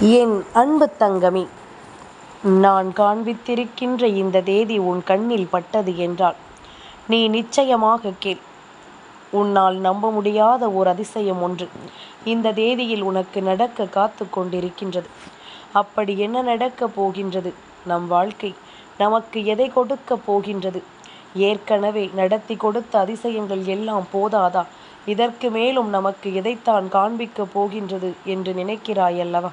என் அன்பு தங்கமி நான் காண்பித்திருக்கின்ற இந்த தேதி உன் கண்ணில் பட்டது என்றால் நீ நிச்சயமாக கேள். உன்னால் நம்ப முடியாத ஓர் அதிசயம் ஒன்று இந்த தேதியில் உனக்கு நடக்க காத்து கொண்டிருக்கின்றது. அப்படி என்ன நடக்கப் போகின்றது? நம் வாழ்க்கை நமக்கு எதை கொடுக்கப் போகின்றது? ஏற்கனவே நடத்தி கொடுத்த அதிசயங்கள் எல்லாம் போதாதா? இதற்கு மேலும் நமக்கு எதைத்தான் காண்பிக்கப் போகின்றது என்று நினைக்கிறாயல்லவா?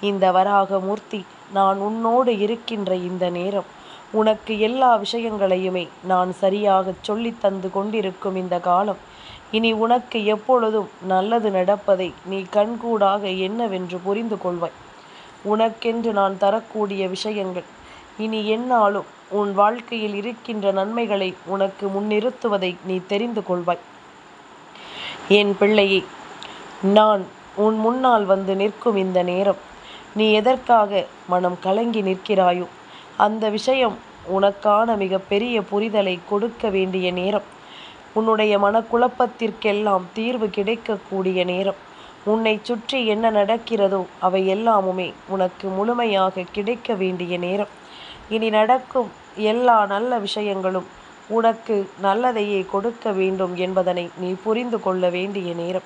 இந்த வராக மூர்த்தி நான் உன்னோடு இருக்கின்ற இந்த நேரம். உனக்கு எல்லா விஷயங்களையுமே நான் சரியாகச் சொல்லி தந்து கொண்டிருக்கும் இந்த காலம். இனி உனக்கு எப்பொழுதும் நல்லது நடப்பதை நீ கண்கூடாக என்னவென்று புரிந்து கொள்வாய். உனக்கென்று நான் தரக்கூடிய விஷயங்கள் இனி என்னாலும் உன் வாழ்க்கையில் இருக்கின்ற நன்மைகளை உனக்கு முன்னிறுத்துவதை நீ தெரிந்து கொள்வாய். என் பிள்ளையே நான் உன் முன்னால் வந்து நிற்கும் இந்த நேரம். நீ எதற்காக மனம் கலங்கி நிற்கிறாயோ அந்த விஷயம் உனக்கான மிகப்பெரிய புரிதலை கொடுக்க வேண்டிய நேரம். உன்னுடைய மனக்குழப்பத்திற்கெல்லாம் தீர்வு கிடைக்கக்கூடிய நேரம். உன்னை சுற்றி என்ன நடக்கிறதோ அவை எல்லாமுமே உனக்கு முழுமையாக கிடைக்க வேண்டிய நேரம். இனி நடக்கும் எல்லா நல்ல விஷயங்களும் உனக்கு நல்லதையே கொடுக்க வேண்டும் என்பதனை நீ புரிந்து கொள்ள வேண்டிய நேரம்.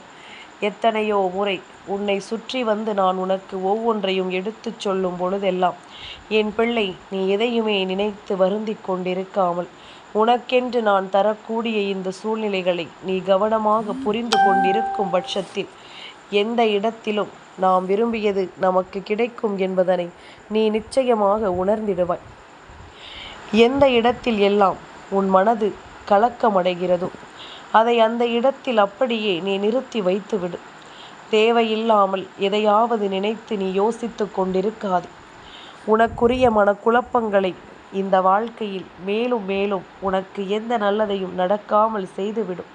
எத்தனையோ முறை உன்னை சுற்றி வந்து நான் உனக்கு ஒவ்வொன்றையும் எடுத்துச் சொல்லும் பொழுதெல்லாம் என் பிள்ளை நீ எதையுமே நினைத்து வருந்திக் கொண்டிருக்காமல் உனக்கென்று நான் தரக்கூடிய இந்த சூழ்நிலைகளை நீ கவனமாக புரிந்து கொண்டிருக்கும் பட்சத்தில் எந்த இடத்திலும் நாம் விரும்பியது நமக்கு கிடைக்கும் என்பதனை நீ நிச்சயமாக உணர்ந்திடுவாய். எந்த இடத்தில் எல்லாம் உன் மனது கலக்கமடைகிறதோ அதை அந்த இடத்தில் அப்படியே நீ நிறுத்தி வைத்துவிடு. தேவையில்லாமல் எதையாவது நினைத்து நீ யோசித்து கொண்டிருக்காது. உனக்குரிய மனக்குழப்பங்களை இந்த வாழ்க்கையில் மேலும் மேலும் உனக்கு எந்த நல்லதையும் நடக்காமல் செய்துவிடும்.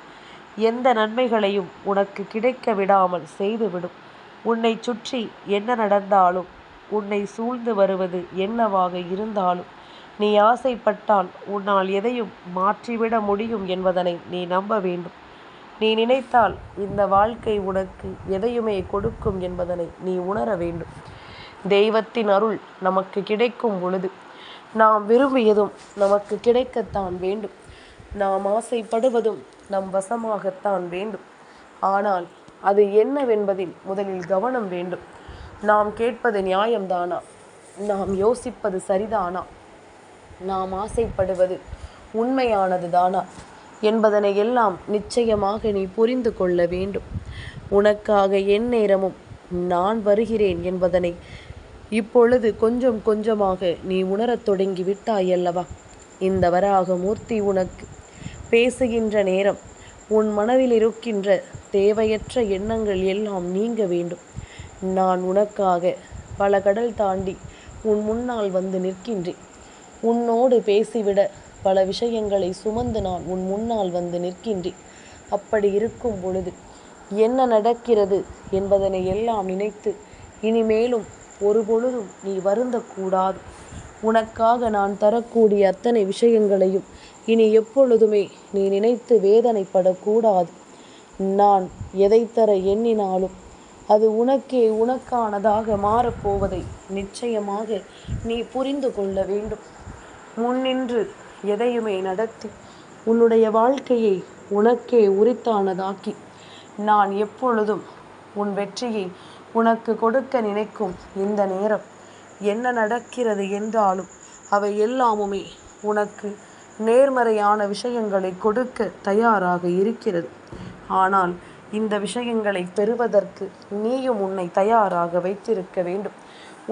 எந்த நன்மைகளையும் உனக்கு கிடைக்க விடாமல் செய்துவிடும். உன்னை சுற்றி என்ன நடந்தாலும் உன்னை சூழ்ந்து வருவது என்னவாக இருந்தாலும் நீ ஆசைப்பட்டால் உன்னால் எதையும் மாற்றிவிட முடியும் என்பதனை நீ நம்ப வேண்டும். நீ நினைத்தால் இந்த வாழ்க்கை உனக்கு எதையுமே கொடுக்கும் என்பதனை நீ உணர வேண்டும். தெய்வத்தின் அருள் நமக்கு கிடைக்கும் பொழுது நாம் விரும்பியதும் நமக்கு கிடைக்கத்தான் வேண்டும். நாம் ஆசைப்படுவதும் நம் வசமாகத்தான் வேண்டும். ஆனால் அது என்னவென்பதில் முதலில் கவனம் வேண்டும். நாம் கேட்பது நியாயம்தானா? நாம் யோசிப்பது சரிதானா? நாம் ஆசைப்படுவது உண்மையானது தானா என்பதனை எல்லாம் நிச்சயமாக நீ புரிந்து கொள்ள வேண்டும். உனக்காக என் நேரமும் நான் வருகிறேன் என்பதனை இப்பொழுது கொஞ்சம் கொஞ்சமாக நீ உணரத் தொடங்கி விட்டாய் அல்லவா இந்த வராக மூர்த்தி உனக்கு பேசுகின்ற நேரம் உன் மனதில் இருக்கின்ற தேவையற்ற எண்ணங்கள் எல்லாம் நீங்க வேண்டும். நான் உனக்காக பல கடல் தாண்டி உன் முன்னால் வந்து நிற்கின்றேன். உன்னோடு பேசிவிட பல விஷயங்களை சுமந்து நான் உன் முன்னால் வந்து நிற்கின்றேன். அப்படி இருக்கும் பொழுது என்ன நடக்கிறது என்பதனை எல்லாம் நினைத்து இனிமேலும் ஒரு பொழுதும் நீ வருந்தக்கூடாது. உனக்காக நான் தரக்கூடிய அத்தனை விஷயங்களையும் இனி எப்பொழுதுமே நீ நினைத்து வேதனைப்படக்கூடாது. நான் எதை தர எண்ணினாலும் அது உனக்கே உனக்கானதாக மாறப்போவதை நிச்சயமாக நீ புரிந்து கொள்ள வேண்டும். முன்னின்று எதையுமே நடத்தி. உன்னுடைய வாழ்க்கையை உனக்கே உரித்தானதாக்கி. நான் எப்பொழுதும் உன் வெற்றியை உனக்கு கொடுக்க நினைக்கும் இந்த நேரம். என்ன நடக்கிறது என்றாலும் அவை எல்லாமுமே உனக்கு நேர்மறையான விஷயங்களை கொடுக்க தயாராக இருக்கிறது. ஆனால் இந்த விஷயங்களை பெறுவதற்கு நீயும் உன்னை தயாராக வைத்திருக்க வேண்டும்.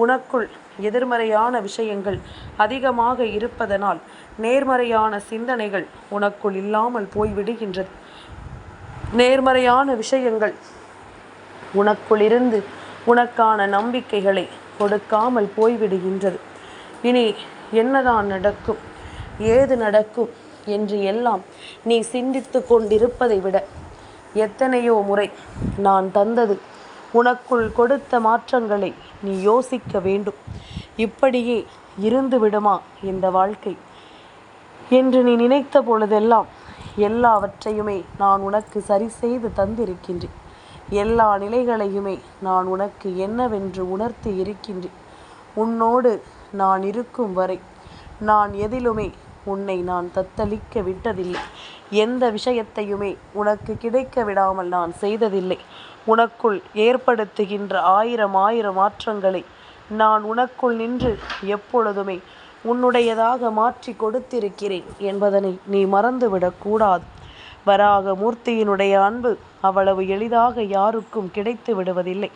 உனக்குள் எதிர்மறையான விஷயங்கள் அதிகமாக இருப்பதனால் நேர்மறையான சிந்தனைகள் உனக்குள் இல்லாமல் போய்விடுகின்றது. நேர்மறையான விஷயங்கள் உனக்குள் இருந்து உனக்கான நம்பிக்கைகளை கொடுக்காமல் போய்விடுகின்றது. இனி என்னதான் நடக்கும் ஏது நடக்கும் என்று எல்லாம் நீ சிந்தித்து கொண்டிருப்பதை விட எத்தனையோ முறை நான் தந்தது உனக்குள் கொடுத்த மாற்றங்களை நீ யோசிக்க வேண்டும். இப்படியே இருந்து விடுமா இந்த வாழ்க்கை? என்று நீ நினைத்த பொழுதெல்லாம் எல்லாவற்றையுமே நான் உனக்கு சரி செய்து தந்திருக்கின்றேன். எல்லா நிலைகளையுமே நான் உனக்கு என்னவென்று உணர்த்தி இருக்கின்றேன். உன்னோடு நான் இருக்கும் வரை நான் எதிலுமே உன்னை நான் தத்தளிக்க விட்டதில்லை. எந்த விஷயத்தையுமே உனக்கு கிடைக்க விடாமல் நான் செய்ததில்லை. உனக்குள் ஏற்படுத்துகின்ற ஆயிரம் ஆயிரம் மாற்றங்களை நான் உனக்குள் நின்று எப்பொழுதுமே உன்னுடையதாக மாற்றி கொடுத்திருக்கிறேன் என்பதனை நீ மறந்துவிடக்கூடாது வராக மூர்த்தியினுடைய அன்பு அவ்வளவு எளிதாக யாருக்கும் கிடைத்து விடுவதில்லை.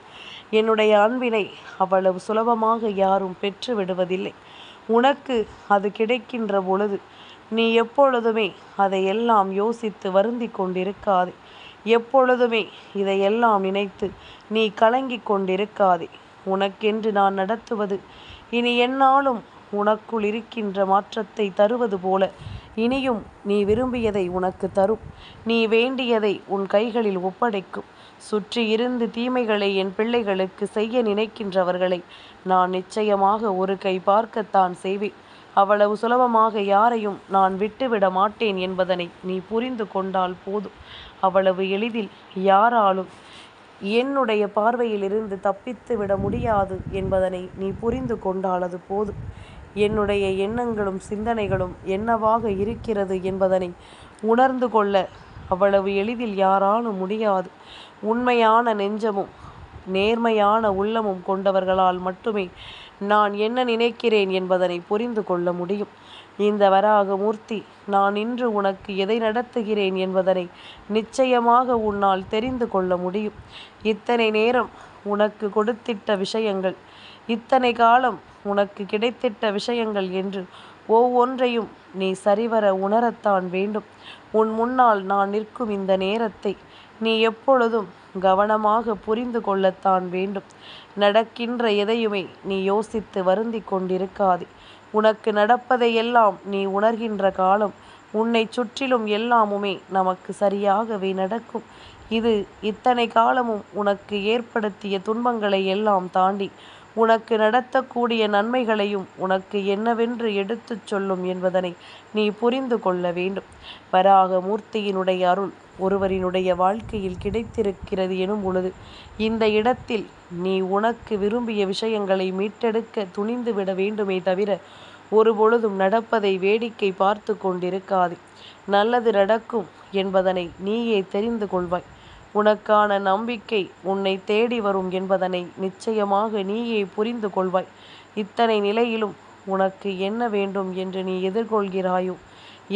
என்னுடைய அன்பினை அவ்வளவு சுலபமாக யாரும் பெற்று விடுவதில்லை. உனக்கு அது கிடைக்கின்ற பொழுது நீ எப்பொழுதுமே அதையெல்லாம் யோசித்து வருந்தி கொண்டிருக்காதே. எப்பொழுதுமே இதையெல்லாம் நினைத்து நீ கலங்கி கொண்டிருக்காதே. உனக்கென்று நான் நடத்துவது இனி என்னாலும் உனக்குள் இருக்கின்ற மாற்றத்தை தருவது போல இனியும் நீ விரும்பியதை உனக்கு தரும். நீ வேண்டியதை உன் கைகளில் ஒப்படைக்கும். சுற்றி இருந்து தீமைகளை என் பிள்ளைகளுக்கு செய்ய நினைக்கின்றவர்களை நான் நிச்சயமாக ஒரு கை பார்க்கத்தான் செய்வேன். அவ்வளவு சுலபமாக யாரையும் நான் விட்டுவிட மாட்டேன் என்பதனை நீ புரிந்து கொண்டால் போதும். அவ்வளவு எளிதில் யாராலும் என்னுடைய பார்வையிலிருந்து தப்பித்து விட முடியாது என்பதனை நீ புரிந்து கொண்டால் அது போதும். என்னுடைய எண்ணங்களும் சிந்தனைகளும் என்னவாக இருக்கிறது என்பதனை உணர்ந்து கொள்ள அவ்வளவு எளிதில் யாராலும் முடியாது. உண்மையான நெஞ்சமும் நேர்மையான உள்ளமும் கொண்டவர்களால் மட்டுமே நான் என்ன நினைக்கிறேன் என்பதனை புரிந்து கொள்ள முடியும். இந்த வராக மூர்த்தி நான் இன்று உனக்கு எதை நடத்துகிறேன் என்பதனை நிச்சயமாக உன்னால் தெரிந்து கொள்ள முடியும். இத்தனை நேரம் உனக்கு கொடுத்திட்ட விஷயங்கள் இத்தனை காலம் உனக்கு கிடைத்திட்ட விஷயங்கள் என்று ஒவ்வொன்றையும் நீ சரிவர உணரத்தான் வேண்டும். உன் முன்னால் நான் நிற்கும் இந்த நேரத்தை நீ எப்பொழுதும் கவனமாக புரிந்து கொள்ளத்தான் வேண்டும். நடக்கின்ற எதையுமே நீ யோசித்து வருந்தி கொண்டிருக்காதே. உனக்கு நடப்பதையெல்லாம் நீ உணர்கின்ற காலம் உன்னை சுற்றிலும் எல்லாமுமே நமக்கு சரியாகவே நடக்கும். இது இத்தனை காலமும் உனக்கு ஏற்படுத்திய துன்பங்களை எல்லாம் தாண்டி உனக்கு நடத்தக்கூடிய நன்மைகளையும் உனக்கு என்னவென்று எடுத்துச் சொல்லும் என்பதனை நீ புரிந்து கொள்ள வேண்டும். வராக மூர்த்தியினுடைய அருள் ஒருவரினுடைய வாழ்க்கையில் கிடைத்திருக்கிறது எனும் பொழுது இந்த இடத்தில் நீ உனக்கு விரும்பிய விஷயங்களை மீட்டெடுக்க துணிந்து விட வேண்டுமே தவிர ஒரு பொழுதும் நடப்பதை வேடிக்கை பார்த்து கொண்டிருக்காது. நல்லது நடக்கும் என்பதனை நீயே தெரிந்து கொள்வாய். உனக்கான நம்பிக்கை உன்னை தேடி வரும் என்பதனை நிச்சயமாக நீயே புரிந்து கொள்வாய். இத்தனை நிலையிலும் உனக்கு என்ன வேண்டும் என்று நீ எதிர்கொள்கிறாயோ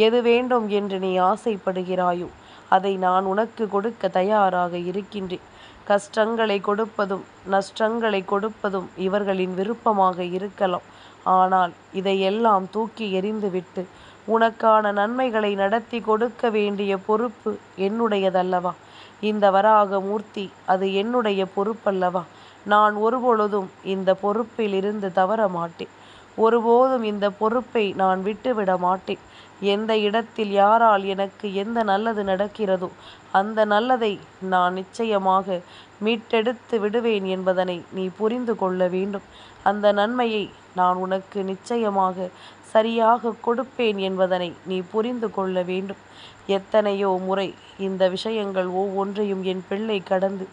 எது வேண்டும் என்று நீ ஆசைப்படுகிறாயோ அதை நான் உனக்கு கொடுக்க தயாராக இருக்கின்றேன். கஷ்டங்களை கொடுப்பதும் நஷ்டங்களை கொடுப்பதும் இவர்களின் விருப்பமாக இருக்கலாம். ஆனால் இதையெல்லாம் தூக்கி எறிந்துவிட்டு உனக்கான நன்மைகளை நடத்தி கொடுக்க வேண்டிய பொறுப்பு என்னுடையதல்லவா? இந்த வராக மூர்த்தி அது என்னுடைய பொறுப்பல்லவா? நான் ஒருபொழுதும் இந்த பொறுப்பில் இருந்து தவற மாட்டேன். ஒருபோதும் இந்த பொறுப்பை நான் விட்டுவிட மாட்டேன். எந்த இடத்தில் யாரால் எனக்கு எந்த நல்லது நடக்கிறதோ அந்த நல்லதை நான் நிச்சயமாக மீட்டெடுத்து விடுவேன் என்பதனை நீ புரிந்து கொள்ள வேண்டும். அந்த நன்மையை நான் உனக்கு நிச்சயமாக சரியாக கொடுப்பேன் என்பதனை நீ புரிந்து கொள்ள வேண்டும். எத்தனையோ முறை இந்த விஷயங்கள் ஒவ்வொன்றையும் என் பிள்ளை கடந்து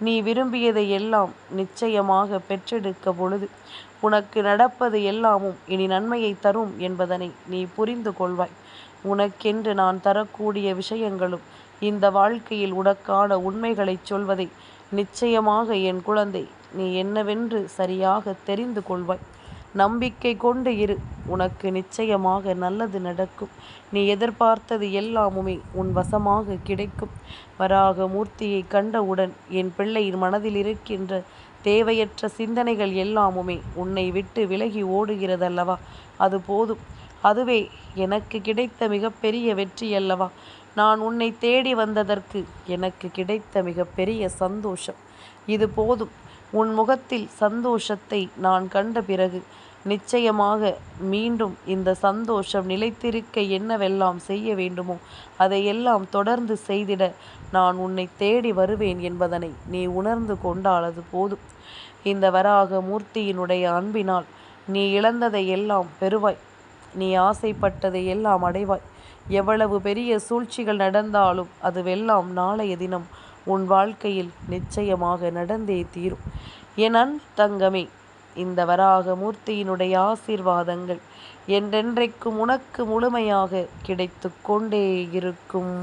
நீ விரும்பியதை எல்லாம் நிச்சயமாக பெற்றெடுக்க பொழுது உனக்கு நடப்பது எல்லாமும் இனி நன்மையை தரும் என்பதனை நீ புரிந்து கொள்வாய். உனக்கென்று நான் தரக்கூடிய விஷயங்களும் இந்த வாழ்க்கையில் உனக்கான உண்மைகளைச் சொல்வதை நிச்சயமாக என் குழந்தை நீ என்னவென்று சரியாக தெரிந்து கொள்வாய். நம்பிக்கை கொண்டு இரு. உனக்கு நிச்சயமாக நல்லது நடக்கும். நீ எதிர்பார்த்தது எல்லாமுமே உன் வசமாக கிடைக்கும். வராக மூர்த்தியை கண்டவுடன் என் பிள்ளையின் மனதில் இருக்கின்ற தேவையற்ற சிந்தனைகள் எல்லாமுமே உன்னை விட்டு விலகி ஓடுகிறதல்லவா? அது போதும். அதுவே எனக்கு கிடைத்த மிகப்பெரிய வெற்றி அல்லவா நான் உன்னை தேடி வந்ததற்கு எனக்கு கிடைத்த மிகப்பெரிய சந்தோஷம். இது போதும். உன் முகத்தில் சந்தோஷத்தை நான் கண்ட பிறகு நிச்சயமாக மீண்டும் இந்த சந்தோஷம் நிலைத்திருக்க என்னவெல்லாம் செய்ய வேண்டுமோ அதையெல்லாம் தொடர்ந்து செய்திட நான் உன்னை தேடி வருவேன் என்பதனை நீ உணர்ந்து கொண்டால் அது போதும். இந்த வராக மூர்த்தியினுடைய அன்பினால் நீ இழந்ததை எல்லாம் பெறுவாய். நீ ஆசைப்பட்டதை எல்லாம் அடைவாய். எவ்வளவு பெரிய சூழ்ச்சிகள் நடந்தாலும் அதுவெல்லாம் நாளைய தினம் உன் வாழ்க்கையில் நிச்சயமாக நடந்தே தீரும். என் அன் தங்கமே இந்த வராக மூர்த்தியினுடைய ஆசீர்வாதங்கள் என்றென்றைக்கும் உனக்கு முழுமையாக கிடைத்து கொண்டே இருக்கும்.